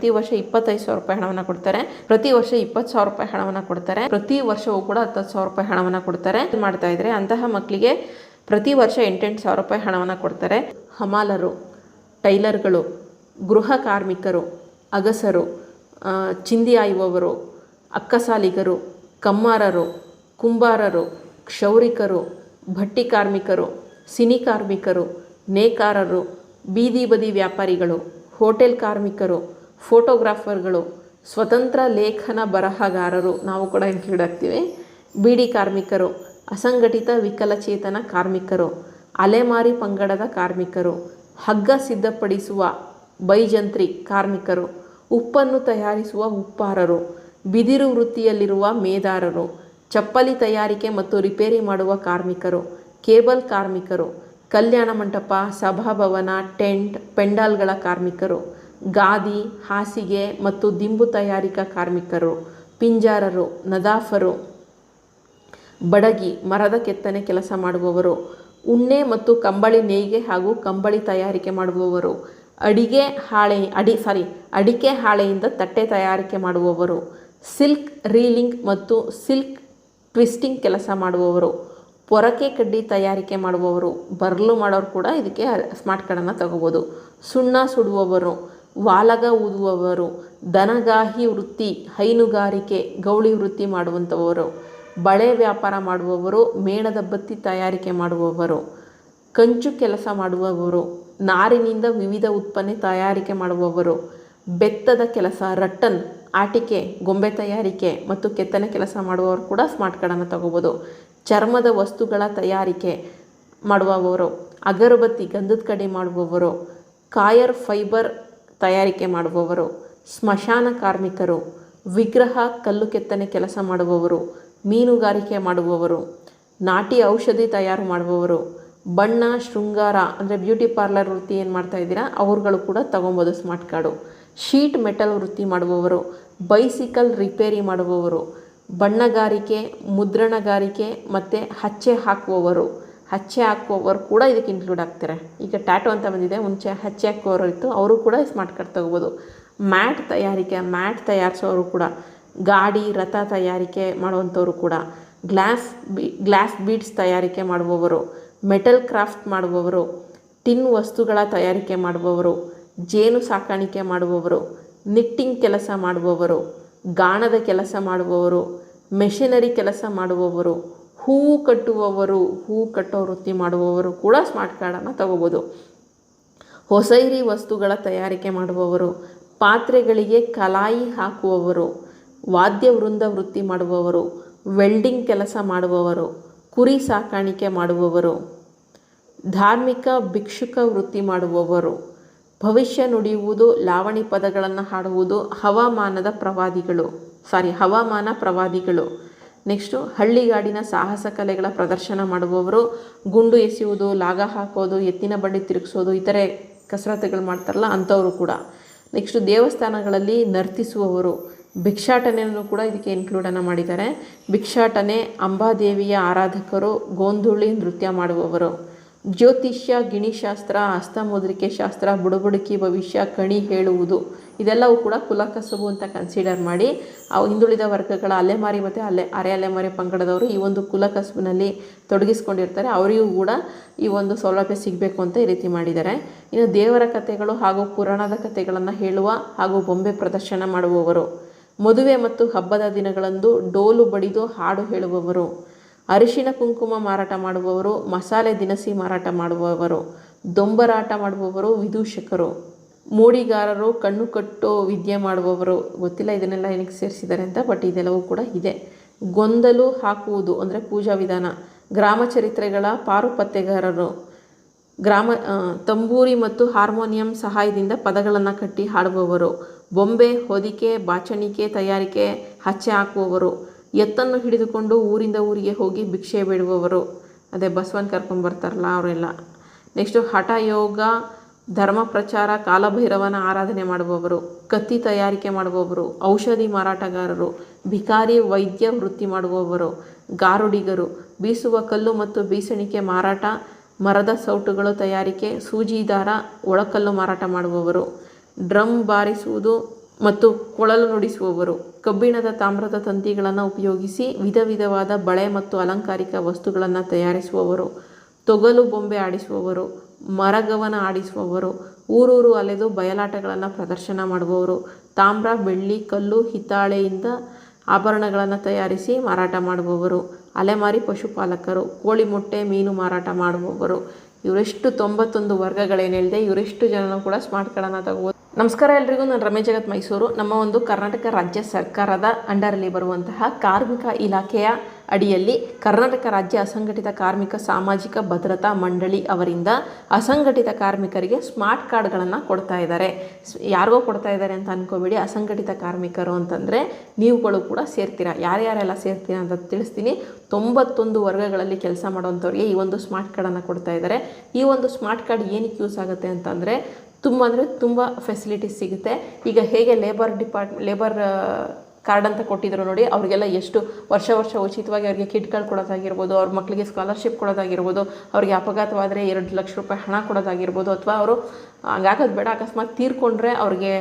ಪ್ರತಿ ವರ್ಷ ಇಪ್ಪತ್ತೈದು ಸಾವಿರ ರೂಪಾಯಿ ಹಣವನ್ನು ಕೊಡ್ತಾರೆ. ಪ್ರತಿ ವರ್ಷ ಇಪ್ಪತ್ತು ಸಾವಿರ ರೂಪಾಯಿ ಹಣವನ್ನು ಕೊಡ್ತಾರೆ. ಪ್ರತಿ ವರ್ಷವೂ ಕೂಡ ಹತ್ತತ್ತು ಸಾವಿರ ರೂಪಾಯಿ ಹಣವನ್ನು ಕೊಡ್ತಾರೆ. ಮಾಡ್ತಾ ಇದ್ರೆ ಅಂತಹ ಮಕ್ಕಳಿಗೆ ಪ್ರತಿ ವರ್ಷ ಎಂಟೆಂಟು ಸಾವಿರ ರೂಪಾಯಿ ಹಣವನ್ನು ಕೊಡ್ತಾರೆ. ಹಮಾಲರು, ಟೈಲರ್ಗಳು, ಗೃಹ ಕಾರ್ಮಿಕರು, ಅಗಸರು ಚಿಂದಿ ಆಯುವವರು, ಅಕ್ಕಸಾಲಿಗರು, ಕಮ್ಮಾರರು, ಕುಂಬಾರರು, ಕ್ಷೌರಿಕರು, ಭಟ್ಟಿ ಕಾರ್ಮಿಕರು, ಸಿನಿ ಕಾರ್ಮಿಕರು, ನೇಕಾರರು, ಬೀದಿ ಬದಿ ವ್ಯಾಪಾರಿಗಳು, ಹೋಟೆಲ್ ಕಾರ್ಮಿಕರು ಫೋಟೋಗ್ರಾಫರ್ಗಳು, ಸ್ವತಂತ್ರ ಲೇಖನ ಬರಹಗಾರರು ನಾವು ಕೂಡ ಇನ್ಕ್ಲೂಡ್ ಆಗ್ತೀವಿ ಬೀಡಿ ಕಾರ್ಮಿಕರು, ಅಸಂಘಟಿತ ವಿಕಲಚೇತನ ಕಾರ್ಮಿಕರು, ಅಲೆಮಾರಿ ಪಂಗಡದ ಕಾರ್ಮಿಕರು, ಹಗ್ಗ ಸಿದ್ಧಪಡಿಸುವ ಬೈಜಂತ್ರಿ ಕಾರ್ಮಿಕರು, ಉಪ್ಪನ್ನು ತಯಾರಿಸುವ ಉಪ್ಪಾರರು, ಬಿದಿರು ವೃತ್ತಿಯಲ್ಲಿರುವ ಮೇದಾರರು, ಚಪ್ಪಲಿ ತಯಾರಿಕೆ ಮತ್ತು ರಿಪೇರಿ ಮಾಡುವ ಕಾರ್ಮಿಕರು, ಕೇಬಲ್ ಕಾರ್ಮಿಕರು, ಕಲ್ಯಾಣ ಮಂಟಪ, ಸಭಾಭವನ, ಟೆಂಟ್, ಪೆಂಡಾಲ್ಗಳ ಕಾರ್ಮಿಕರು ಗಾದಿ, ಹಾಸಿಗೆ ಮತ್ತು ದಿಂಬು ತಯಾರಿಕಾ ಕಾರ್ಮಿಕರು, ಪಿಂಜಾರರು, ನದಾಫರು, ಬಡಗಿ, ಮರದ ಕೆತ್ತನೆ ಕೆಲಸ ಮಾಡುವವರು, ಉಣ್ಣೆ ಮತ್ತು ಕಂಬಳಿ ನೇಯ್ಗೆ ಹಾಗೂ ಕಂಬಳಿ ತಯಾರಿಕೆ ಮಾಡುವವರು, ಅಡಿಗೆ ಹಾಳೆ, ಅಡಿ ಸಾರಿ ಅಡಿಕೆ ಹಾಳೆಯಿಂದ ತಟ್ಟೆ ತಯಾರಿಕೆ ಮಾಡುವವರು, ಸಿಲ್ಕ್ ರೀಲಿಂಗ್ ಮತ್ತು ಸಿಲ್ಕ್ ಟ್ವಿಸ್ಟಿಂಗ್ ಕೆಲಸ ಮಾಡುವವರು, ಪೊರಕೆ ಕಡ್ಡಿ ತಯಾರಿಕೆ ಮಾಡುವವರು, ಬರ್ಲು ಮಾಡೋರು ಕೂಡ ಇದಕ್ಕೆ ಸ್ಮಾರ್ಟ್ ಕಾರ್ಡನ್ನು ತಗೋಬೋದು. ಸುಣ್ಣ ಸುಡುವವರು ವಾಲಗ ಊದುವವರು ದನಗಾಹಿ ವೃತ್ತಿ, ಹೈನುಗಾರಿಕೆ, ಗೌಳಿ ವೃತ್ತಿ ಮಾಡುವಂಥವರು. ಬಳೆ ವ್ಯಾಪಾರ ಮಾಡುವವರು, ಮೇಣದ ಬತ್ತಿ ತಯಾರಿಕೆ ಮಾಡುವವರು. ಕಂಚು ಕೆಲಸ ಮಾಡುವವರು. ನಾರಿನಿಂದ ವಿವಿಧ ಉತ್ಪನ್ನ ತಯಾರಿಕೆ ಮಾಡುವವರು. ಬೆತ್ತದ ಕೆಲಸ, ರಟ್ಟನ್, ಆಟಿಕೆ, ಗೊಂಬೆ ತಯಾರಿಕೆ ಮತ್ತು ಕೆತ್ತನೆ ಕೆಲಸ ಮಾಡುವವರು ಕೂಡ ಸ್ಮಾರ್ಟ್ ಕಾರ್ಡನ್ನು ತಗೋಬೋದು. ಚರ್ಮದ ವಸ್ತುಗಳ ತಯಾರಿಕೆ ಮಾಡುವವರು. ಅಗರಬತ್ತಿ, ಗಂಧದ ಕಡೆ ಮಾಡುವವರು. ಕಾಯರ್, ಫೈಬರ್ ತಯಾರಿಕೆ ಮಾಡುವವರು, ಸ್ಮಶಾನ ಕಾರ್ಮಿಕರು, ವಿಗ್ರಹ ಕಲ್ಲು ಕೆತ್ತನೆ ಕೆಲಸ ಮಾಡುವವರು, ಮೀನುಗಾರಿಕೆ ಮಾಡುವವರು, ನಾಟಿ ಔಷಧಿ ತಯಾರು ಮಾಡುವವರು, ಬಣ್ಣ, ಶೃಂಗಾರ, ಅಂದರೆ ಬ್ಯೂಟಿ ಪಾರ್ಲರ್ ವೃತ್ತಿ ಏನು ಮಾಡ್ತಾ ಇದ್ದೀರಾ, ಅವ್ರುಗಳು ಕೂಡ ತೊಗೊಬೋದು ಸ್ಮಾರ್ಟ್ ಕಾರ್ಡು. ಶೀಟ್ ಮೆಟಲ್ ವೃತ್ತಿ ಮಾಡುವವರು, ಬೈಸಿಕಲ್ ರಿಪೇರಿ ಮಾಡುವವರು, ಬಣ್ಣಗಾರಿಕೆ, ಮುದ್ರಣಗಾರಿಕೆ ಮತ್ತು ಹಚ್ಚೆ ಹಾಕುವವರು. ಹಚ್ಚೆ ಹಾಕುವವರು ಕೂಡ ಇದಕ್ಕೆ ಇನ್ಕ್ಲೂಡ್ ಆಗ್ತಾರೆ. ಈಗ ಟ್ಯಾಟೋ ಅಂತ ಬಂದಿದೆ, ಮುಂಚೆ ಹಚ್ಚೆ ಹಾಕುವವರು ಇತ್ತು, ಅವರು ಕೂಡ ಸ್ಮಾರ್ಟ್ ಕಾರ್ಡ್ ತಗೋಬೋದು. ಮ್ಯಾಟ್ ತಯಾರಿಕೆ, ಮ್ಯಾಟ್ ತಯಾರಿಸೋರು ಕೂಡ, ಗಾಡಿ, ರಥ ತಯಾರಿಕೆ ಮಾಡುವಂಥವ್ರು ಕೂಡ, ಗ್ಲಾಸ್ ಬಿ, ಗ್ಲಾಸ್ ಬೀಡ್ಸ್ ತಯಾರಿಕೆ ಮಾಡುವವರು, ಮೆಟಲ್ ಕ್ರಾಫ್ಟ್ ಮಾಡುವವರು, ಟಿನ್ ವಸ್ತುಗಳ ತಯಾರಿಕೆ ಮಾಡುವವರು, ಜೇನು ಸಾಕಾಣಿಕೆ ಮಾಡುವವರು ನಿಟ್ಟಿಂಗ್ ಕೆಲಸ ಮಾಡುವವರು, ಗಾಣದ ಕೆಲಸ ಮಾಡುವವರು ಮೆಷಿನರಿ ಕೆಲಸ ಮಾಡುವವರು ಹೂವು ಕಟ್ಟುವವರು, ಹೂ ಕಟ್ಟೋ ವೃತ್ತಿ ಮಾಡುವವರು ಕೂಡ ಸ್ಮಾರ್ಟ್ ಕಾರ್ಡನ್ನು ತಗೋಬೋದು. ಹೊಸೈರಿ ವಸ್ತುಗಳ ತಯಾರಿಕೆ ಮಾಡುವವರು, ಪಾತ್ರೆಗಳಿಗೆ ಕಲಾಯಿ ಹಾಕುವವರು, ವಾದ್ಯ ವೃಂದ ವೃತ್ತಿ ಮಾಡುವವರು, ವೆಲ್ಡಿಂಗ್ ಕೆಲಸ ಮಾಡುವವರು, ಕುರಿ ಸಾಕಾಣಿಕೆ ಮಾಡುವವರು, ಧಾರ್ಮಿಕ ಭಿಕ್ಷುಕ ವೃತ್ತಿ ಮಾಡುವವರು, ಭವಿಷ್ಯ ನುಡಿಯುವುದು, ಲಾವಣಿ ಪದಗಳನ್ನು ಹಾಡುವುದು ಹವಾಮಾನದ ಪ್ರವಾದಿಗಳು ಸಾರಿ ಹವಾಮಾನ ಪ್ರವಾದಿಗಳು. ನೆಕ್ಸ್ಟು ಹಳ್ಳಿಗಾಡಿನ ಸಾಹಸ ಕಲೆಗಳ ಪ್ರದರ್ಶನ ಮಾಡುವವರು, ಗುಂಡು ಎಸೆಯುವುದು, ಲಾಗ ಹಾಕೋದು, ಎತ್ತಿನ ಬಂಡಿ ತಿರುಗಿಸೋದು, ಇತರೆ ಕಸರತ್ತುಗಳು ಮಾಡ್ತಾರಲ್ಲ ಅಂಥವರು ಕೂಡ. ನೆಕ್ಸ್ಟು ದೇವಸ್ಥಾನಗಳಲ್ಲಿ ನರ್ತಿಸುವವರು, ಭಿಕ್ಷಾಟನೆಯನ್ನು ಕೂಡ ಇದಕ್ಕೆ ಇನ್ಕ್ಲೂಡನ್ನು ಮಾಡಿದ್ದಾರೆ. ಭಿಕ್ಷಾಟನೆ, ಅಂಬಾದೇವಿಯ ಆರಾಧಕರು, ಗೋಂಧುಳಿ ನೃತ್ಯ ಮಾಡುವವರು. ಜ್ಯೋತಿಷ್ಯ, ಗಿಣಿಶಾಸ್ತ್ರ ಹಸ್ತಮುದ್ರಿಕೆ ಶಾಸ್ತ್ರ, ಬುಡಬುಡುಕಿ ಭವಿಷ್ಯ, ಕಣಿ ಹೇಳುವುದು. ಇದೆಲ್ಲವೂ ಕೂಡ ಕುಲಕಸಬು ಅಂತ ಕನ್ಸಿಡರ್ ಮಾಡಿ, ಅವು ಹಿಂದುಳಿದ ವರ್ಗಗಳ ಅಲೆಮಾರಿ ಮತ್ತು ಅಲೆ, ಅರೆ ಅಲೆಮಾರಿ ಪಂಗಡದವರು ಈ ಒಂದು ಕುಲಕಸಬಿನಲ್ಲಿ ತೊಡಗಿಸ್ಕೊಂಡಿರ್ತಾರೆ. ಅವರಿಗೂ ಕೂಡ ಈ ಒಂದು ಸೌಲಭ್ಯ ಸಿಗಬೇಕು ಅಂತ ಈ ರೀತಿ ಮಾಡಿದ್ದಾರೆ. ಇನ್ನು ದೇವರ ಕಥೆಗಳು ಹಾಗೂ ಪುರಾಣದ ಕಥೆಗಳನ್ನು ಹೇಳುವ ಹಾಗೂ ಬೊಂಬೆ ಪ್ರದರ್ಶನ ಮಾಡುವವರು, ಮದುವೆ ಮತ್ತು ಹಬ್ಬದ ದಿನಗಳಂದು ಡೋಲು ಬಡಿದು ಹಾಡು ಹೇಳುವವರು ಅರಿಶಿಣ ಕುಂಕುಮ ಮಾರಾಟ ಮಾಡುವವರು, ಮಸಾಲೆ ದಿನಸಿ ಮಾರಾಟ ಮಾಡುವವರು, ದೊಂಬರಾಟ ಮಾಡುವವರು ವಿದೂಷಕರು. ಮೂಡಿಗಾರರು ಕಣ್ಣು ಕಟ್ಟೋ ವಿದ್ಯೆ ಮಾಡುವವರು ಗೊತ್ತಿಲ್ಲ, ಇದನ್ನೆಲ್ಲ ಏನಕ್ಕೆ ಸೇರಿಸಿದ್ದಾರೆ ಅಂತ ಬಟ್ ಇದೆಲ್ಲವೂ ಕೂಡ ಇದೆ. ಗೊಂದಲು ಹಾಕುವುದು ಅಂದರೆ ಪೂಜಾ ವಿಧಾನ. ಗ್ರಾಮ ಚರಿತ್ರೆಗಳ ಪಾರುಪತ್ತೆಗಾರರು ಗ್ರಾಮ ತಂಬೂರಿ ಮತ್ತು ಹಾರ್ಮೋನಿಯಂ ಸಹಾಯದಿಂದ ಪದಗಳನ್ನು ಕಟ್ಟಿ ಹಾಡುವವರು, ಬೊಂಬೆ, ಹೊದಿಕೆ, ಬಾಚಣಿಕೆ, ತಯಾರಿಕೆ, ಹಚ್ಚೆ ಹಾಕುವವರು, ಎತ್ತನ್ನು ಹಿಡಿದುಕೊಂಡು ಊರಿಂದ ಊರಿಗೆ ಹೋಗಿ ಭಿಕ್ಷೆ ಬೇಡುವವರು. ಅದೇ ಬಸವನ್ ಕರ್ಕೊಂಡು ಬರ್ತಾರಲ್ಲ ಅವರೆಲ್ಲ. ನೆಕ್ಸ್ಟು ಹಠ ಯೋಗ ಧರ್ಮ ಪ್ರಚಾರ ಕಾಲಭೈರವನ ಆರಾಧನೆ ಮಾಡುವವರು, ಕತ್ತಿ ತಯಾರಿಕೆ ಮಾಡುವವರು, ಔಷಧಿ ಮಾರಾಟಗಾರರು, ಭಿಕಾರಿ ವೈದ್ಯ ವೃತ್ತಿ ಮಾಡುವವರು, ಗಾರುಡಿಗರು, ಬೀಸುವ ಕಲ್ಲು ಮತ್ತು ಬೀಸಣಿಕೆ ಮಾರಾಟ, ಮರದ ಸೌಟುಗಳು ತಯಾರಿಕೆ, ಸೂಜಿದಾರ, ಒಳಕಲ್ಲು ಮಾರಾಟ ಮಾಡುವವರು, ಡ್ರಮ್ ಬಾರಿಸುವುದು ಮತ್ತು ಕೊಳಲು ನುಡಿಸುವವರು, ಕಬ್ಬಿಣದ ತಾಮ್ರದ ತಂತಿಗಳನ್ನು ಉಪಯೋಗಿಸಿ ವಿಧ ವಿಧವಾದ ಬಳೆ ಮತ್ತು ಅಲಂಕಾರಿಕ ವಸ್ತುಗಳನ್ನು ತಯಾರಿಸುವವರು, ತೊಗಲು ಬೊಂಬೆ ಆಡಿಸುವವರು ಮರಗವನ ಆಡಿಸುವವರು, ಊರೂರು ಅಲೆದು ಬಯಲಾಟಗಳನ್ನು ಪ್ರದರ್ಶನ ಮಾಡುವವರು, ತಾಮ್ರ, ಬೆಳ್ಳಿ, ಕಲ್ಲು, ಹಿತ್ತಾಳೆಯಿಂದ ಆಭರಣಗಳನ್ನು ತಯಾರಿಸಿ ಮಾರಾಟ ಮಾಡುವವರು, ಅಲೆಮಾರಿ ಪಶುಪಾಲಕರು, ಕೋಳಿ ಮೊಟ್ಟೆ, ಮೀನು ಮಾರಾಟ ಮಾಡುವವರು. ಇವರೆಷ್ಟು ತೊಂಬತ್ತೊಂದು ವರ್ಗಗಳೇನು ಹೇಳಿದೆ ಇವರೆಷ್ಟು ಜನನು ಕೂಡ ಸ್ಮಾರ್ಟ್ ಕಾರ್ಡನ್ನು ತಗೋಬೋದು. ನಮಸ್ಕಾರ ಎಲ್ರಿಗೂ, ನಾನು ರಮೇಶ್ ಜಗತ್ ಮೈಸೂರು. ನಮ್ಮ ಒಂದು ಕರ್ನಾಟಕ ರಾಜ್ಯ ಸರ್ಕಾರದ ಅಂಡರಲ್ಲಿ ಬರುವಂತಹ ಕಾರ್ಮಿಕ ಇಲಾಖೆಯ ಅಡಿಯಲ್ಲಿ ಕರ್ನಾಟಕ ರಾಜ್ಯ ಅಸಂಘಟಿತ ಕಾರ್ಮಿಕ ಸಾಮಾಜಿಕ ಭದ್ರತಾ ಮಂಡಳಿ ಅವರಿಂದ ಅಸಂಘಟಿತ ಕಾರ್ಮಿಕರಿಗೆ ಸ್ಮಾರ್ಟ್ ಕಾರ್ಡ್ಗಳನ್ನು ಕೊಡ್ತಾ ಇದ್ದಾರೆ. ಯಾರಿಗೋ ಕೊಡ್ತಾ ಇದ್ದಾರೆ ಅಂತ ಅನ್ಕೋಬೇಡಿ. ಅಸಂಘಟಿತ ಕಾರ್ಮಿಕರು ಅಂತಂದರೆ ನೀವುಗಳು ಕೂಡ ಸೇರ್ತೀರಾ? ಯಾರ್ಯಾರೆಲ್ಲ ಸೇರ್ತೀರಾ ಅಂತ ತಿಳಿಸ್ತೀನಿ. ತೊಂಬತ್ತೊಂದು ವರ್ಗಗಳಲ್ಲಿ ಕೆಲಸ ಮಾಡುವಂಥವ್ರಿಗೆ ಈ ಒಂದು ಸ್ಮಾರ್ಟ್ ಕಾರ್ಡನ್ನು ಕೊಡ್ತಾ ಇದ್ದಾರೆ. ಈ ಒಂದು ಸ್ಮಾರ್ಟ್ ಕಾರ್ಡ್ ಏನಕ್ಕೆ ಯೂಸ್ ಆಗುತ್ತೆ ಅಂತಂದರೆ ತುಂಬ ಅಂದರೆ ತುಂಬ ಫೆಸಿಲಿಟೀಸ್ ಸಿಗುತ್ತೆ. ಈಗ ಹೇಗೆ ಲೇಬರ್ ಡಿಪಾರ್ಟ್ ಲೇಬರ್ ಕಾರ್ಡ್ ಅಂತ ಕೊಟ್ಟಿದ್ರು ನೋಡಿ, ಅವರಿಗೆಲ್ಲ ಎಷ್ಟು ವರ್ಷ ವರ್ಷ ಉಚಿತವಾಗಿ ಅವರಿಗೆ ಕಿಟ್ಗಳು ಕೊಡೋದಾಗಿರ್ಬೋದು, ಅವ್ರ ಮಕ್ಕಳಿಗೆ ಸ್ಕಾಲರ್ಶಿಪ್ ಕೊಡೋದಾಗಿರ್ಬೋದು, ಅವ್ರಿಗೆ ಅಪಘಾತವಾದರೆ ಎರಡು ಲಕ್ಷ ರೂಪಾಯಿ ಹಣ ಕೊಡೋದಾಗಿರ್ಬೋದು, ಅಥವಾ ಅವರು, ಹಂಗಾಗೋದು ಬೇಡ, ಅಕಸ್ಮಾತ್ ತೀರ್ಕೊಂಡ್ರೆ ಅವ್ರಿಗೆ